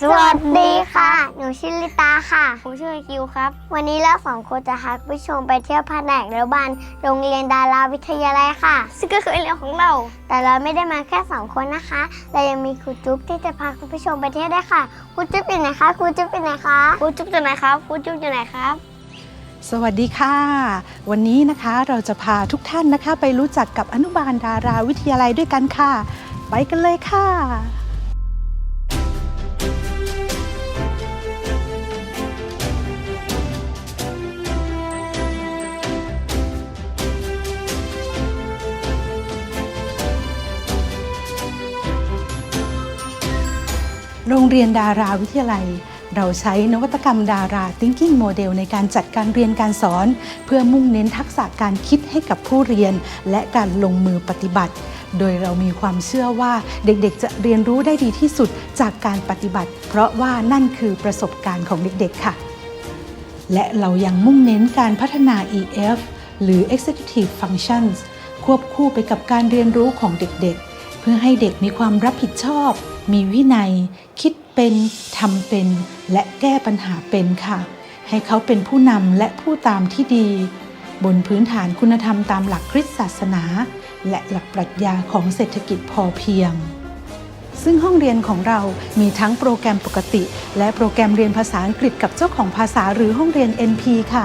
สวัสดีค่ะ หนูชื่อลิตาค่ะ ผมชื่อคิวครับ วันนี้เราสองคนจะพาผู้ชมไปเที่ยวแผนกเรือบันโรงเรียนดาราวิทยาลัยค่ะ ซึ่งก็คือโรงเรียนของเรา แต่เราไม่ได้มาแค่สองคนนะคะ เรายังมีครูจุ๊บที่จะพาคุณผู้ชมไปเที่ยวได้วยค่ะครูจุ๊บอยู่ไหนคะครูจุ๊บอยู่ไหนคะครูจุ๊บอยู่ไหนครับครูจุ๊บอยู่ไหนครับ สวัสดีค่ะ วันนี้นะคะเราจะพาทุกท่านนะคะ ไปรู้จักกับอนุบาลดาราวิทยาลัยด้วยกันค่ะ ไปกันเลยค่ะ โรงเรียนดาราวิทยาลัย เราใช้นวัตกรรมดารา Thinking Model ในการจัดการเรียนการสอน เพื่อมุ่งเน้นทักษะการคิดให้กับผู้เรียน และการลงมือปฏิบัติ โดยเรามีความเชื่อว่าเด็กๆ จะเรียนรู้ได้ดีที่สุดจากการปฏิบัติ เพราะว่านั่นคือประสบการณ์ของเด็กๆ ค่ะ และเรายังมุ่งเน้นการพัฒนา EF หรือ Executive Functions ควบคู่ไปกับการเรียนรู้ของเด็กๆ เพื่อให้เด็กมีความรับผิดชอบ มีวินัย คิด เป็นทำเป็นและแก้ปัญหาเป็นค่ะ ให้เขาเป็นผู้นำและผู้ตามที่ดี บนพื้นฐานคุณธรรมตามหลักคริสตศาสนา และหลักปรัชญาของเศรษฐกิจพอเพียง ซึ่งห้องเรียนของเรามีทั้งโปรแกรมปกติ และโปรแกรมเรียนภาษาอังกฤษกับเจ้าของภาษาหรือห้องเรียน NP ค่ะ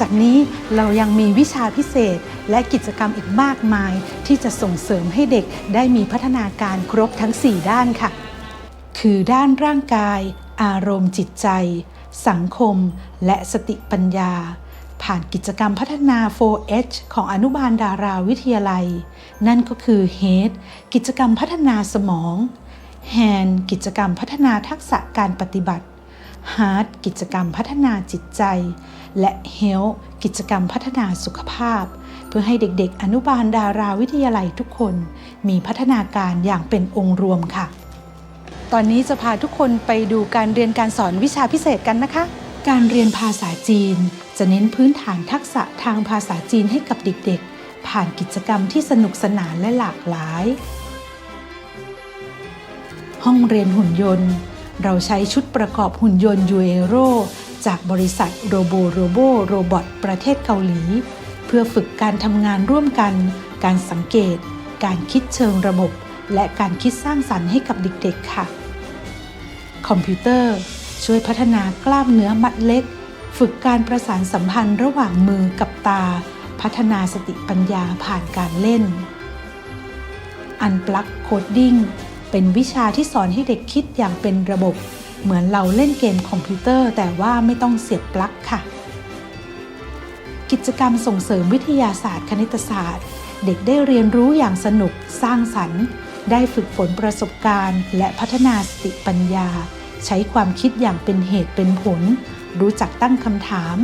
จากนี้เรายังมีวิชาพิเศษและกิจกรรมอีกมากมาย ที่จะส่งเสริมให้เด็กได้มีพัฒนาการครบทั้ง 4 ด้านค่ะ คือด้านร่างกาย อารมณ์จิตใจ สังคม และสติปัญญา ผ่านกิจกรรมพัฒนา 4H ของอนุบาลดาราวิทยาลัย นั่นก็คือ Head กิจกรรมพัฒนาสมอง Hand กิจกรรมพัฒนาทักษะการปฏิบัติ Heart กิจกรรมพัฒนาจิตใจ และ Health กิจกรรมพัฒนาสุขภาพ เพื่อให้เด็กๆ อนุบาลดาราวิทยาลัยทุกคน มีพัฒนาการอย่างเป็นองค์รวมค่ะ ตอนนี้จะพาทุกคนไปดูการเรียนการสอนวิชาพิเศษกันนะคะ การเรียนภาษาจีน จะเน้นพื้นฐานทักษะทางภาษาจีนให้กับเด็กๆ ผ่านกิจกรรมที่สนุกสนานและหลากหลาย ห้องเรียนหุ่นยนต์ เราใช้ชุดประกอบหุ่นยนต์ยูเอโร จากบริษัทโรโบโรโบโรบอทประเทศเกาหลี เพื่อฝึกการทำงานร่วมกัน การสังเกต การคิดเชิงระบบ และการคิดสร้างสรรค์ให้กับเด็กๆค่ะ คอมพิวเตอร์ ช่วยพัฒนากล้ามเนื้อมัดเล็ก ฝึกการประสานสัมพันธ์ระหว่างมือกับตา พัฒนาสติปัญญาผ่านการเล่น Unplug Coding เป็นวิชาที่สอนให้เด็กคิดอย่างเป็นระบบ เหมือนเราเล่นเกมคอมพิวเตอร์ แต่ว่าไม่ต้องเสียบปลั๊กค่ะ กิจกรรมส่งเสริมวิทยาศาสตร์คณิตศาสตร์ เด็กได้เรียนรู้อย่างสนุกสร้างสรรค์ ได้ฝึกฝนประสบการณ์ และพัฒนาสติปัญญา ใช้ความคิดอย่างเป็นเหตุเป็นผล รู้จักตั้งคำถาม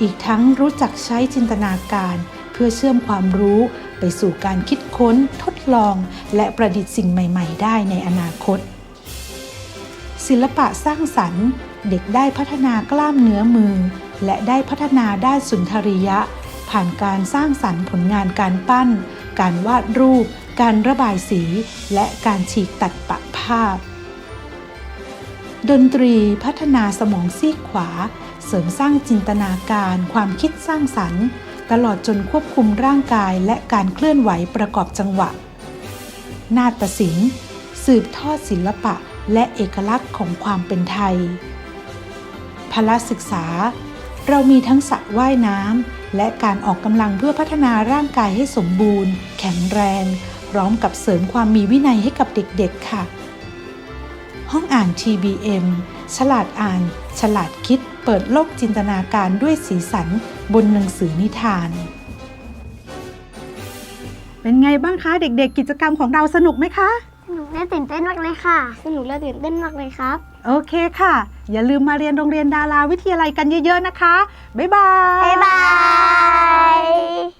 อีกทั้งรู้จักใช้จินตนาการ เพื่อเชื่อมความรู้ไปสู่การคิดค้น ทดลอง และประดิษฐ์สิ่งใหม่ ๆ ได้ในอนาคต ศิลปะสร้างสรรค์ เด็กได้พัฒนากล้ามเนื้อมือ และได้พัฒนาด้านสุนทรียะ ผ่านการสร้างสรรค์ผลงานการปั้น การวาดรูป การระบายสี และการฉีกตัดปะภาพ ดนตรีพัฒนาสมองซีกขวา เสริมสร้างจินตนาการ ความคิดสร้างสรรค์ ตลอดจนควบคุมร่างกายและการเคลื่อนไหวประกอบจังหวะ นาฏศิลป์ สืบทอดศิลปะ และเอกลักษณ์ของความเป็นไทย พละศึกษา เรามีทั้งสระว่ายน้ำและการออกกำลังเพื่อพัฒนาร่างกายให้สมบูรณ์ แข็งแรง พร้อมกับเสริมความมีวินัยให้กับเด็กๆค่ะ ห้องอ่าน TBM ฉลาดอ่าน ฉลาดคิด เปิดโลกจินตนาการด้วยสีสันบนหนังสือนิทาน เป็นไงบ้างคะ เด็กๆ กิจกรรมของเราสนุกไหมคะ หนูได้ตื่นเต้นมากเลยค่ะหนุกและตื่นเต้นมากเลยครับ โอเคค่ะ อย่าลืมมาเรียนโรงเรียนดาราวิทยาลัยกันเยอะๆนะคะ บ๊ายบาย บ๊ายบาย